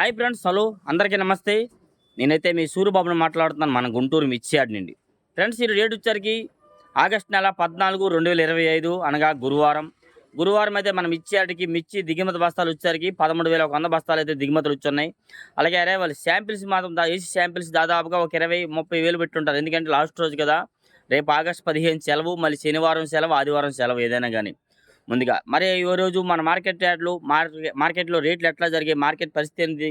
Hi friends hello. అందరికీ నమస్తే. నేనైతే మీ సూర్యబాబుని మాట్లాడుతున్నాను. మన గుంటూరు మిర్చియాడ్ నుండి. ఫ్రెండ్స్ ఈ రేటు వచ్చరికి ఆగస్ట్ నెల పద్నాలుగు రెండు వేల ఇరవై ఐదు అనగా గురువారం. గురువారం అయితే మనం ఇచ్చేటికి మిర్చి దిగుమతి బస్తాలు వచ్చరికి పదమూడు వేల ఒక వంద బస్తాలు అయితే దిగుమతులు వచ్చున్నాయి. అలాగే అరే వాళ్ళు శాంపిల్స్ మాత్రం దా- వేసి శాంపిల్స్ దాదాపుగా ఒక ఇరవై ముప్పై వేలు పెట్టుంటారు. ఎందుకంటే లాస్ట్ రోజు కదా రేపు ఆగస్ట్ పదిహేను సెలవు మళ్ళీ శనివారం సెలవు ఆదివారం సెలవు ఏదైనా కానీ. ముందుగా. మరి ఈరోజు మన మార్కెట్ యాడ్లు మార్కెట్ మార్కెట్లో రేట్లు ఎట్లా జరిగాయి మార్కెట్ పరిస్థితి ఏంటి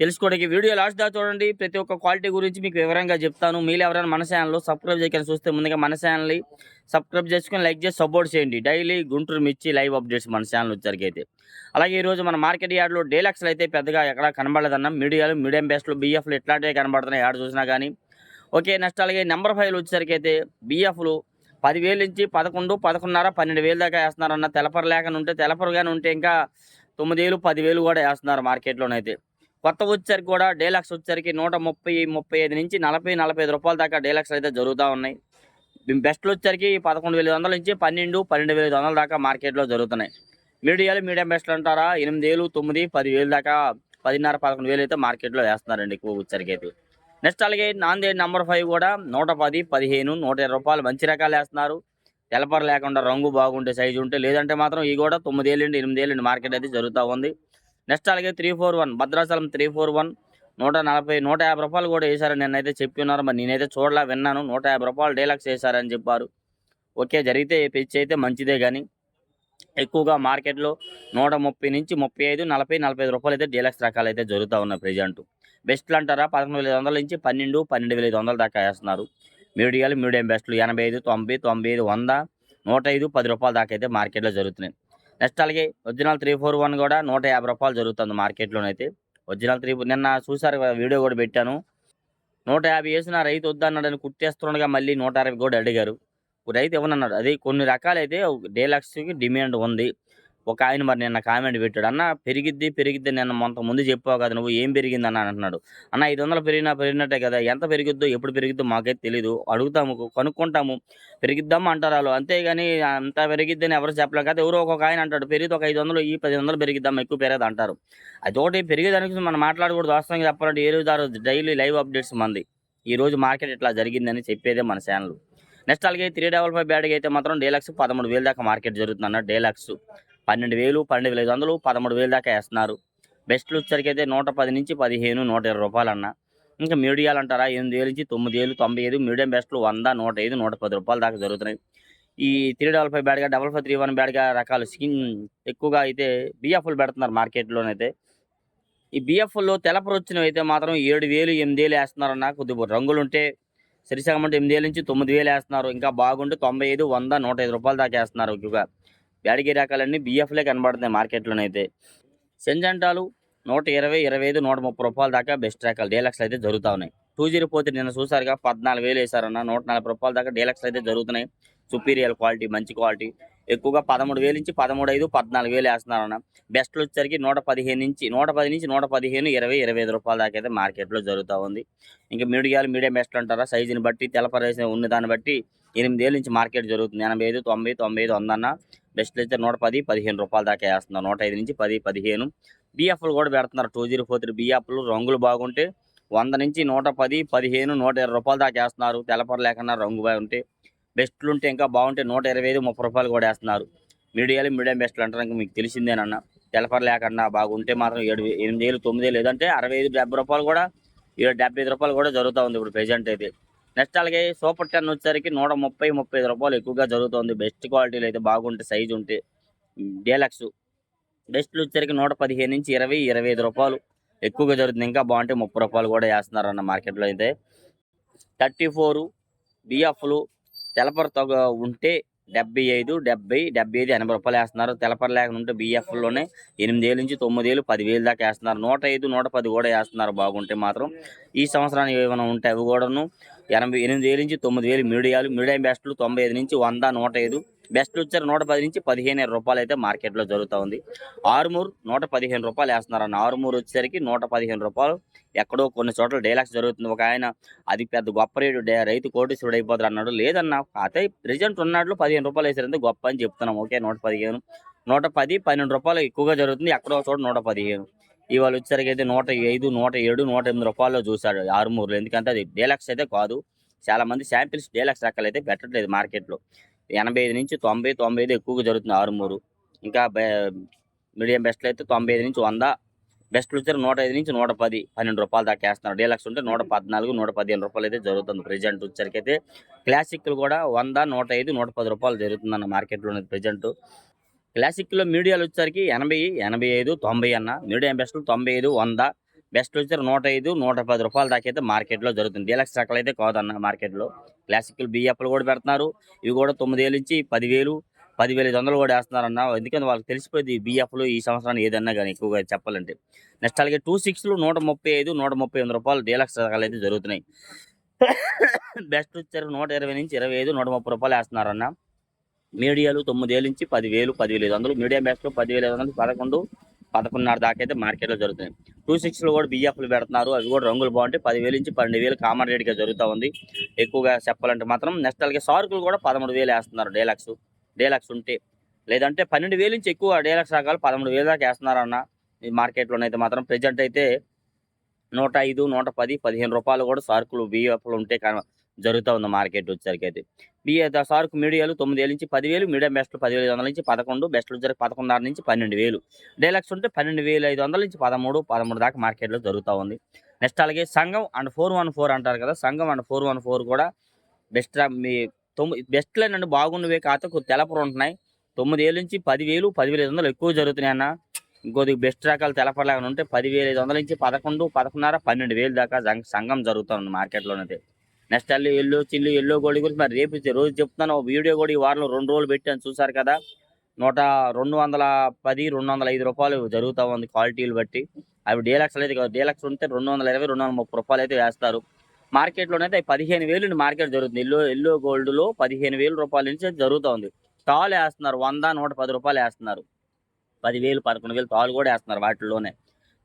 తెలుసుకోవడానికి వీడియో లాస్ట్ దాకా చూడండి. ప్రతి ఒక్క క్వాలిటీ గురించి మీకు వివరంగా చెప్తాను. మీరు ఎవరైనా మన ఛానల్లో సబ్స్క్రైబ్ చేయకుండా చూస్తే ముందుగా మన ఛానల్ని సబ్స్క్రైబ్ చేసుకొని లైక్ చేసి సపోర్ట్ చేయండి. డైలీ గుంటూరు మిర్చి లైవ్ అప్డేట్స్ మన ఛానల్ వచ్చరికైతే అయితే అలాగే ఈరోజు మన మార్కెట్ యార్డ్లో డేలక్స్లు అయితే పెద్దగా ఎక్కడా కనబడలేదన్న మీడియాలు మీడియం బేస్లో బీఎఫ్లు ఇట్లాంటివి కనబడుతున్నాయి యాడ్ చూసినా కానీ ఓకే నెక్స్ట్ అలాగే నెంబర్ ఫైవ్లు వచ్చేసరికి అయితే బీఎఫ్లు పదివేలు నుంచి పదకొండు పదకొండున్నర పన్నెండు వేలు దాకా వేస్తున్నారన్న తెలపరు లేకుండా ఉంటే తెలపరుగానే ఉంటే ఇంకా తొమ్మిది వేలు పదివేలు కూడా వేస్తున్నారు మార్కెట్లోనైతే. కొత్త వచ్చేసరికి కూడా డేలక్స్ వచ్చేసరికి నూట ముప్పై ముప్పై ఐదు నుంచి నలభై నలభై ఐదు రూపాయల దాకా డేలక్స్ అయితే జరుగుతూ ఉన్నాయి. బెస్ట్లు వచ్చేసరికి పదకొండు వేల వందల నుంచి పన్నెండు పన్నెండు వేల ఐదు వందల దాకా మార్కెట్లో జరుగుతున్నాయి. మీడియాలు మీడియం బెస్ట్లు అంటారా? ఎనిమిది వేలు తొమ్మిది పదివేలు దాకా పదిన్నర పదకొండు వేలు అయితే మార్కెట్లో వేస్తున్నారండి ఎక్కువ వచ్చేసరికి అయితే. నెక్స్ట్ అలాగే నాందేడ్ నెంబర్ ఫైవ్ కూడా నూట పది పదిహేను నూట ఇరవై రూపాయలు మంచి రకాలు వేస్తున్నారు. తెలపర లేకుండా రంగు బాగుంటే సైజు ఉంటే లేదంటే మాత్రం ఈ కూడా తొమ్మిది ఏళ్ళండి ఎనిమిది ఏళ్ళు మార్కెట్ అయితే జరుగుతూ ఉంది. నెక్స్ట్ అలాగే three four one Bhadrachalam three four one నూట నలభై నూట యాభై రూపాయలు కూడా వేశారని నేనైతే చెప్పి ఉన్నారు మరి నేనైతే చూడలా విన్నాను. నూట యాభై రూపాయలు డీలక్స్ వేశారని చెప్పారు. ఓకే జరిగితే పిచ్చి అయితే మంచిదే కానీ ఎక్కువగా మార్కెట్లో నూట ముప్పై నుంచి ముప్పై ఐదు నలభై నలభై రూపాయలు అయితే డీలక్స్ రకాలు అయితే జరుగుతూ ఉన్నాయి ప్రజెంటు బెస్ట్లు అంటారా పదకొండు వేల ఐదు వందల నుంచి పన్నెండు పన్నెండు వేల ఐదు వందల దాకా వేస్తున్నారు. మీడియాలు మీడియం బెస్ట్లు ఎనభై ఐదు తొంభై తొంభై ఐదు వంద నూట ఐదు పది రూపాయల దాకా అయితే మార్కెట్లో జరుగుతున్నాయి. నెక్స్ట్ అలాగే ఒరిజినల్ త్రీ ఫోర్ వన్ కూడా నూట యాభై రూపాయలు జరుగుతుంది మార్కెట్లోనైతే ఒరిజినల్ త్రీ నిన్న చూసారు వీడియో కూడా పెట్టాను. నూట యాభై వేసిన రైతు వద్దన్నాడని కుట్టేస్తుండగా మళ్ళీ నూట అరవై కూడా అడిగారు. రైతు ఇవ్వనన్నాడు అది కొన్ని రకాలైతే డీలక్స్కి డిమాండ్ ఉంది. ఒక ఆయన మరి నిన్న కామెంట్ పెట్టాడు అన్న పెరిగిద్ది పెరిగిద్ది నిన్న మొంత ముందు చెప్పావు కదా నువ్వు ఏం పెరిగింది అన్న అంటున్నాడు. అన్న ఐదు వందలు పెరిగినా పెరిగినట్టే కదా ఎంత పెరిగిద్దో ఎప్పుడు పెరిగిద్దో మాకైతే తెలీదు అడుగుతాము కనుక్కుంటాము పెరిగిద్దాం అంటారు వాళ్ళు. అంతేగాని అంత పెరిగిద్దని ఎవరు చెప్పలేం కదా ఎవరో ఒక్కొక్క ఆయన అంటాడు పెరిగితే ఒక ఐదు వందలు ఈ పది వందలు పెరిగిద్దాం ఎక్కువ పెరగదు అంటారు. అదొకటి పెరిగేదానికి మనం మాట్లాడకూడదు వాస్తవంగా చెప్పాలంటే ఏ రోజు డైలీ లైవ్ అప్డేట్స్ మంది. ఈ రోజు మార్కెట్ ఇట్లా జరిగిందని చెప్పేదే మన ఛానల్. నెక్స్ట్ అలాగే త్రీ డబల్ ఫైవ్ బ్యాడ్కి అయితే మాత్రం డేలక్స్ పదమూడు వేలు దాకా మార్కెట్ జరుగుతుంది అన్న డేలక్స్. పన్నెండు వేలు పన్నెండు వేల ఐదు వందలు పదమూడు వేలు దాకా వేస్తున్నారు. బెస్ట్లు వచ్చరికి అయితే నూట పది నుంచి పదిహేను నూట ఇరవై రూపాయలు అన్న ఇంకా మీడియాలు అంటారా ఎనిమిది వేలు నుంచి తొమ్మిది వేలు తొంభై ఐదు మీడియం బెస్ట్లు వంద నూట ఐదు నూట పది రూపాయలు దాకా జరుగుతున్నాయి. ఈ త్రీ డబల్ ఫైవ్ బ్యాడ్గా డబల్ ఫైవ్ త్రీ వన్ బ్యాడ్గా రకాలు స్కిన్ ఎక్కువగా అయితే బిఎఫ్లు పెడుతున్నారు మార్కెట్లోనైతే ఈ బిఎఫ్లో తెలపరు వచ్చినవి అయితే మాత్రం ఏడు వేలు ఎనిమిది వేలు వేస్తున్నారన్న. కొద్దిగా రంగులు ఉంటే సరిసగం అంటే ఎనిమిది వేల నుంచి తొమ్మిది వేలు వేస్తున్నారు. ఇంకా బాగుంటే తొంభై ఐదు వంద నూట ఐదు రూపాయలు దాకా వేస్తున్నారు ఎక్కువగా. బ్యాడిగి రకాలన్నీ బిఎఫ్లే కనబడుతున్నాయి మార్కెట్లోనైతే. సెంజంటాలు నూట ఇరవై ఇరవై ఐదు నూట ముప్పై రూపాయల దాకా బెస్ట్ రకాలు. డీలక్స్ అయితే జరుగుతూ ఉన్నాయి. టూ జీరో పోతే నిన్న చూసారుగా పద్నాలుగు వేలు వేశారన్న. నూట నలభై రూపాయల దాకా డీలక్స్ అయితే జరుగుతున్నాయి. సుపీరియర్ క్వాలిటీ మంచి క్వాలిటీ. ఎక్కువగా పదమూడు వేలు నుంచి పదమూడు ఐదు పద్నాలుగు వేలు వేస్తున్నారన్న. బెస్ట్లు వచ్చేసరికి నూట పదిహేను నుంచి నూట పది నుంచి నూట పదిహేను ఇరవై ఇరవై ఐదు రూపాయల దాకా అయితే మార్కెట్లో జరుగుతూ ఉంది. ఇంకా మీడియాలు మీడియం బెస్ట్లు అంటారా? సైజుని బట్టి తెలపరేసిన ఉన్న దాన్ని బట్టి ఎనిమిది వేలు నుంచి మార్కెట్ జరుగుతుంది. ఎనభై ఐదు తొంభై తొంభై ఐదు వందన్న. బెస్ట్లు అయితే నూట పది పదిహేను రూపాయల దాకా వేస్తున్నారు నూట ఐదు నుంచి పది పదిహేను. బిఎఫ్లు కూడా పెడుతున్నారు. టూ జీరో ఫోర్ త్రీ బిఎఫ్లు రంగులు బాగుంటే వంద నుంచి నూట పది పదిహేను నూట ఇరవై రూపాయల దాకా వేస్తున్నారు. తెలపర లేకుండా రంగు బాగుంటే బెస్ట్లు ఉంటే ఇంకా బాగుంటే నూట ఇరవై ఐదు ముప్పై రూపాయలు కూడా వేస్తున్నారు. మీడియాలు మీడియం బెస్ట్లు అంటారు. మీకు తెలిసిందేనన్న తెలపర లేకుండా బాగుంటే మాత్రం ఏడు ఎనిమిది వేలు తొమ్మిది వేలు లేదంటే అరవై ఐదు డెబ్బై రూపాయలు కూడా ఏడు డెబ్బై ఐదు రూపాయలు కూడా జరుగుతూ ఉంది ఇప్పుడు ప్రెజెంట్ అయితే. నెక్స్ట్ అలాగే సూపర్ టెన్ వచ్చేసరికి నూట ముప్పై ముప్పై ఐదు రూపాయలు ఎక్కువగా జరుగుతుంది. బెస్ట్ క్వాలిటీలు అయితే బాగుంటే సైజు ఉంటే డీలక్స్. బెస్ట్లు వచ్చేసరికి నూట పదిహేను నుంచి ఇరవై ఇరవై ఐదు రూపాయలు ఎక్కువగా జరుగుతుంది. ఇంకా బాగుంటే ముప్పై రూపాయలు కూడా వేస్తున్నారు అన్న మార్కెట్లో అయితే. థర్టీ ఫోరు బిఎఫ్లు తెలపర తగ ఉంటే డెబ్బై ఐదు డెబ్బై డెబ్బై ఐదు ఎనభై రూపాయలు వేస్తున్నారు. తెలపర లేకుండా ఉంటే బిఎఫ్లోనే ఎనిమిది వేలు నుంచి తొమ్మిది వేలు పదివేలు దాకా వేస్తున్నారు. నూట ఐదు నూట పది కూడా వేస్తున్నారు. బాగుంటే మాత్రం ఈ సంవత్సరానికి ఏమైనా ఉంటే అవి కూడాను ఎనభై ఎనిమిది వేలు నుంచి తొమ్మిది వేలు మీడియాలు మీడియం బెస్ట్లు తొంభై ఐదు నుంచి వంద నూట ఐదు. బెస్ట్ వచ్చారు నూట పది నుంచి పదిహేను రూపాయలు అయితే మార్కెట్లో జరుగుతూ ఉంది. ఆరుమూరు నూట పదిహేను రూపాయలు వేస్తున్నారన్న ఆరుమూరు వచ్చేసరికి నూట పదిహేను రూపాయలు. ఎక్కడో కొన్ని చోట్ల డైలాక్స్ జరుగుతుంది. ఒక ఆయన అది పెద్ద గొప్ప రేటు రైతు కోటీశ్వరుడు అయిపోతారు అన్నాడు. లేదన్న అయితే ప్రెజెంట్ ఉన్నాడు పదిహేను రూపాయలు వేసారంటే గొప్ప అని చెప్తున్నాం. ఓకే నూట పదిహేను. నూట పది పన్నెండు రూపాయలు ఎక్కువగా జరుగుతుంది. ఎక్కడో చోట నూట పదిహేను. ఇవాళ వచ్చేసరికి అయితే నూట ఐదు నూట ఏడు నూట ఎనిమిది రూపాయల్లో చూశాడు ఆరుమూరులో. ఎందుకంటే అది డీలక్స్ అయితే కాదు. చాలా మంది శాంపిల్స్ డీలక్స్ రకాలు అయితే పెట్టట్లేదు మార్కెట్లో. ఎనభై ఐదు నుంచి తొంభై తొంభై ఐదు ఎక్కువగా జరుగుతుంది ఆరుమూరు. ఇంకా మీడియం బెస్ట్లు అయితే తొంభై ఐదు నుంచి వంద. బెస్ట్లు వచ్చారు నూట ఐదు నుంచి నూట పది పన్నెండు రూపాయలు దాకా వేస్తున్నారు. డీలక్స్ ఉంటే నూట పద్నాలుగు నూట పదిహేను రూపాయలు అయితే జరుగుతుంది ప్రజెంట్ వచ్చరికైతే క్లాసిక్లు కూడా వంద నూట ఐదు నూట పది రూపాయలు జరుగుతుందన్న మార్కెట్లో ప్రజెంట్. క్లాసిక్లో మీడియాలు వచ్చేసరికి ఎనభై ఎనభై ఐదు తొంభై అన్న. మీడియం బెస్ట్లు తొంభై ఐదు వంద. బెస్ట్ వచ్చారు నూట ఐదు నూట పది రూపాయల దాకా అయితే మార్కెట్లో జరుగుతుంది. డీలక్స్ రకాలు అయితే కాదన్న మార్కెట్లో. క్లాసిక్లు బియ్యప్పులు కూడా పెడుతున్నారు. ఇవి కూడా తొమ్మిది వేలు నుంచి పదివేలు పదివేల ఐదు వందలు కూడా వేస్తున్నారన్న. ఎందుకంటే వాళ్ళకి తెలిసిపోయింది బియ్యఫ్లు ఈ సంవత్సరాన్ని ఏదన్నా కానీ ఎక్కువగా చెప్పాలంటే. నెక్స్ట్ అలాగే టూ సిక్స్లు నూట ముప్పై ఐదు నూట ముప్పై ఎనిమిది రూపాయలు డీలక్స్ రకాలు అయితే జరుగుతున్నాయి. బెస్ట్ వచ్చారు నూట ఇరవై నుంచి ఇరవై ఐదు నూట ముప్పై రూపాయలు వేస్తున్నారన్న. మీడియాలు తొమ్మిది నుంచి పదివేలు పదివేలు ఐదు వందలు మీడియం బ్యాచ్లో పదివేల ఐదు వందలు పదకొండు పదకొండున్నర దాకా అయితే మార్కెట్లో జరుగుతున్నాయి టూ సిక్స్లో కూడా బియ్యఫ్లు పెడుతున్నారు. అవి కూడా రంగులు బాగుంటాయి. పదివేలు నుంచి పన్నెండు వేలు కామన్ రేట్గా జరుగుతూ ఉంది. ఎక్కువగా చెప్పాలంటే మాత్రం నెక్స్ట్ అలాగే సార్కులు కూడా పదమూడు వేలు వేస్తున్నారు డీలక్స్. డీలక్స్ ఉంటే. లేదంటే పన్నెండు వేలు నుంచి ఎక్కువ డీలక్స్ రకాలు పదమూడు వేలు దాకా వేస్తున్నారు అన్న ఈ మార్కెట్లోనైతే మాత్రం ప్రజెంట్ అయితే నూట ఐదు నూట పది పదిహేను రూపాయలు కూడా సార్కులు బియ్యపులు ఉంటే కా- జరుగుతూ ఉంది మార్కెట్ వచ్చేసరికి అయితే బిఏ సార్కు మీడియాలు తొమ్మిది వేలు నుంచి పదివేలు మీడియం బెస్ట్లు పదివేల ఐదు వందల నుంచి పదకొండు బెస్ట్లు వచ్చేసరికి పదకొండున్నర నుంచి పన్నెండు వేలు డైలాక్స్ ఉంటే పన్నెండు వేలు ఐదు వందల నుంచి పదమూడు పదమూడు దాకా మార్కెట్లో జరుగుతూ ఉంది. నెక్స్ట్ అలాగే సంఘం అండ్ ఫోర్ వన్ ఫోర్ అంటారు కదా సంఘం అండ్ ఫోర్ వన్ ఫోర్ కూడా బెస్ట్ మీ తొమ్మిది బెస్ట్లే నన్ను బాగున్నవే కాకపోతే తెలపరు ఉంటున్నాయి. తొమ్మిది వేలు నుంచి పదివేలు పదివేల ఐదు వందలు ఎక్కువ జరుగుతున్నాయి అన్న. ఇంకోది బెస్ట్ రకాలు తెలపలాగా ఉంటే పదివేల ఐదు వందల నుంచి పదకొండు పదకొండున్నర పన్నెండు వేలు దాకా సంఘం జరుగుతుంది మార్కెట్లోనైతే. నెక్స్ట్ అల్లి ఎల్లో చిల్లు ఎల్లో గోల్డ్ గురించి మరి రేపు ఇచ్చే రోజు చెప్తున్నాను. వీడియో కూడా ఈ వారంలో రెండు రోజులు పెట్టాను. చూసారు కదా? నూట రెండు వందల పది రెండు వందల ఐదు రూపాయలు జరుగుతూ ఉంది క్వాలిటీలు బట్టి. అవి డీలక్స్ అయితే డీలక్స్ ఉంటే రెండు వందల ఇరవై రెండు వందల ముప్పై రూపాయలు అయితే వేస్తారు. మార్కెట్లోనైతే పదిహేను వేలు మార్కెట్ జరుగుతుంది. ఎల్లో ఎల్లో గోల్డ్లో పదిహేను వేల రూపాయల నుంచి జరుగుతూ ఉంది. తాలు వేస్తున్నారు. వంద నూట పది రూపాయలు వేస్తున్నారు. పదివేలు పదకొండు వేలు తాలు కూడా వేస్తున్నారు వాటిలోనే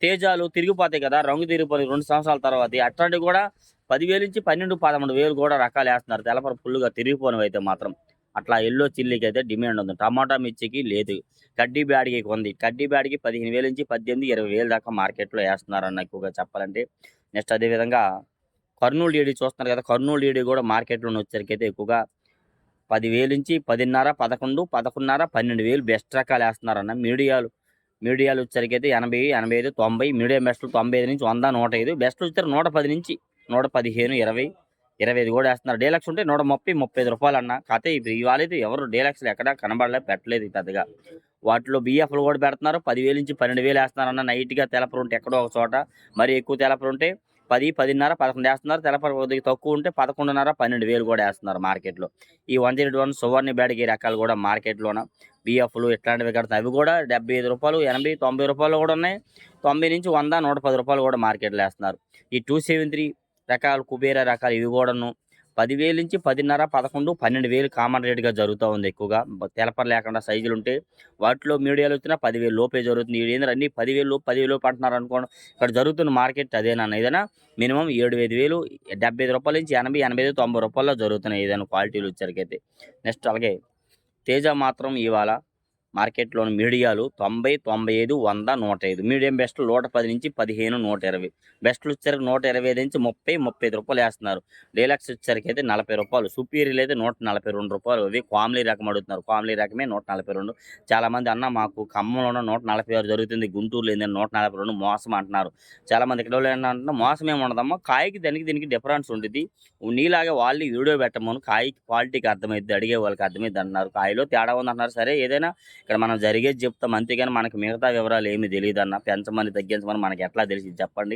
తేజాలు తిరిగిపోతాయి కదా రంగు తిరిగిపోతాయి. రెండు సంవత్సరాల తర్వాత అట్లాంటివి కూడా పదివేలు నుంచి పన్నెండు పదమూడు వేలు కూడా రకాలు వేస్తున్నారు. తెల్లపర ఫుల్గా తిరిగిపోయినవి అయితే మాత్రం. అట్లా ఎల్లో చిల్లీకి అయితే డిమాండ్ ఉంది. టమాటా మిర్చికి లేదు. కడ్డీ బ్యాడికి ఉంది కడ్డీ బ్యాడికి పదిహేను వేల నుంచి పద్దెనిమిది ఇరవై వేలు దాకా మార్కెట్లో వేస్తున్నారన్న ఎక్కువగా చెప్పాలంటే. నెక్స్ట్ అదేవిధంగా కర్నూలు డీడీ చూస్తున్నారు కదా కర్నూలు డీడీ కూడా మార్కెట్లో వచ్చేసరికి అయితే ఎక్కువగా పదివేలు నుంచి పదిన్నర పదకొండు పదకొండున్నర పన్నెండు వేలు బెస్ట్ రకాలు వేస్తున్నారన్న మీడియాలు. మీడియాలు వచ్చేసరికి ఎనభై ఎనభై ఐదు తొంభై మీడియం బెస్ట్లు తొంభై ఐదు నుంచి వంద నూట ఐదు. బెస్ట్లు వచ్చారు నూట పది నుంచి నూట పదిహేను ఇరవై ఇరవై ఐదు కూడా వేస్తున్నారు. డీలక్స్ ఉంటే నూట ముప్పై ముప్పై ఐదు రూపాయలు అన్న. కాకపోతే ఇప్పుడు ఇవాళ ఎవరు డీలక్స్లు ఎక్కడా కనబడలేదు పెట్టలేదు పెద్దగా. వాటిలో బిఎఫ్లు కూడా పెడుతున్నారు. పదివేలు నుంచి పన్నెండు వేలు వేస్తున్నారన్న నైట్గా తెలపరు ఉంటే ఎక్కడో ఒక చోట. మరి ఎక్కువ తెలపరు ఉంటే పది పదిన్నర పదకొండు వేస్తున్నారు. తెలపరు కొద్దిగా తక్కువ ఉంటే పదకొండున్నర పన్నెండు వేలు కూడా వేస్తున్నారు మార్కెట్లో. ఈ వన్ జీరో వన్ సువర్ణ బ్యాడికి రకాలు కూడా మార్కెట్లోన. బిఎఫ్లు ఇట్లాంటివి కడతాయి అవి కూడా డెబ్బై ఐదు రూపాయలు ఎనభై తొంభై రూపాయలు కూడా ఉన్నాయి. తొంభై నుంచి వంద నూట పది రూపాయలు కూడా మార్కెట్లో వేస్తున్నారు. ఈ టూ సెవెన్ త్రీ రకాలు కుబేరా రకాలు ఇవి కూడాను పదివేలు నుంచి పదిన్నర పదకొండు పన్నెండు వేలు కామన్ రేట్గా జరుగుతూ ఉంది ఎక్కువగా. తెలపర లేకుండా సైజులు ఉంటే వాటిలో మీడియాలు వచ్చినా పదివేలు లోపే జరుగుతుంది. ఏంటంటే అన్ని పదివేలు పదివేలు లోపు అంటున్నారు అనుకోండి ఇక్కడ జరుగుతున్న మార్కెట్ అదేనా ఏదైనా మినిమం ఏడు ఐదు వేలు డెబ్బై ఐదు రూపాయల నుంచి ఎనభై ఎనభై ఐదు తొంభై రూపాయల్లో జరుగుతున్నాయి ఏదైనా క్వాలిటీలు వచ్చరికైతే నెక్స్ట్ అలాగే తేజ మాత్రం ఇవాళ మార్కెట్లోని మీడియాలు తొంభై తొంభై ఐదు వంద నూట ఐదు మీడియం బెస్ట్ నూట పది నుంచి పదిహేను నూట ఇరవై బెస్ట్లు వచ్చరికి నూట ఇరవై ఐదు నుంచి ముప్పై ముప్పై ఐదు రూపాయలు వేస్తున్నారు. డీలక్స్ వచ్చరికి అయితే నలభై రూపాయలు. సుపీరియల్ అయితే నూట నలభై రెండు రూపాయలు. అవి కామ్లీ రకం అడుగుతున్నారు. కామ్లీ రకమే నూట నలభై రెండు. చాలామంది అన్న మాకు ఖమ్మంలో నూట నలభై ఆరు జరుగుతుంది. గుంటూరులో ఏంటంటే నూట నలభై రెండు మోసం అంటున్నారు. చాలామంది ఇక్కడ ఏంటంటే మోసం ఏమి ఉండదమ్మా. కాయకి దానికి దీనికి డిఫరెన్స్ ఉంటుంది నీలాగే వాళ్ళు వీడియో పెట్టమని. కాయకి క్వాలిటీకి అర్థమైద్ది అడిగే వాళ్ళకి అర్థమైద్ది అంటున్నారు. కాయలో తేడా ఉంది అంటున్నారు సరే ఏదైనా ఇక్కడ మనం జరిగేది చెప్తాం. అంతేగాని మనకి మిగతా వివరాలు ఏమీ తెలియదు అన్న పెంచమని తగ్గించమని మనకి ఎట్లా తెలిసి చెప్పండి.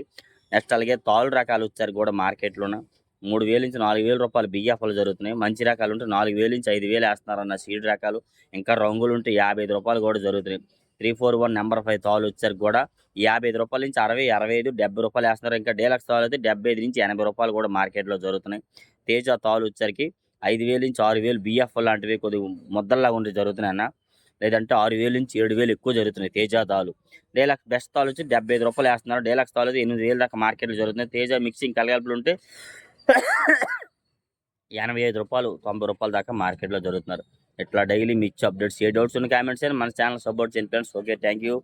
నెక్స్ట్ అలాగే తాళ్ళు రకాలు వచ్చారు కూడా మార్కెట్లోన. మూడు వేల నుంచి నాలుగు వేల రూపాయలు బియ్యఫలు జరుగుతున్నాయి. మంచి రకాలు ఉంటే నాలుగు వేల నుంచి ఐదు వేలు వేస్తున్నారన్న సీడ్ రకాలు. ఇంకా రంగులు ఉంటే యాభై ఐదు రూపాయలు కూడా జరుగుతున్నాయి. Three four one number five తాళ్ళు వచ్చారు కూడా. యాభై ఐదు రూపాయల నుంచి అరవై అరవై ఐదు డెబ్బై రూపాయలు వేస్తున్నారు. ఇంకా డీలక్స్ తాలు అయితే డెబ్బై ఐదు నుంచి ఎనభై రూపాయలు కూడా మార్కెట్లో జరుగుతున్నాయి. తేజ తాలు వచ్చరికి ఐదు వేలు నుంచి ఆరు వేలు బిఎఫ్ లాంటివి కొద్దిగా ముద్దల్లాగా ఉండి జరుగుతున్నాయి అన్న లేదంటే ఆరు వేలు నుంచి ఏడు వేలు ఎక్కువ జరుగుతున్నాయి తేజ తాలు డేలాక్స్ బెస్ట్ తాలు వచ్చి డెబ్బై ఐదు రూపాయలు వేస్తున్నారు. డేలాక్స్ తాలు అయితే ఎనిమిది వేలు దాకా మార్కెట్లో జరుగుతున్నాయి. తేజ మిక్సింగ్ కలగలుపులు ఉంటే ఎనభై ఐదు రూపాయలు తొంభై రూపాయల దాకా మార్కెట్లో జరుగుతున్నారు. ఇట్లా డైలీ మిచ్చి అప్డేట్స్ ఏ డౌట్స్ ఉన్న కామెంట్స్ అయినా మన ఛానల్ సపోర్ట్ చేయండి ఫ్రెండ్స్. Okay thank you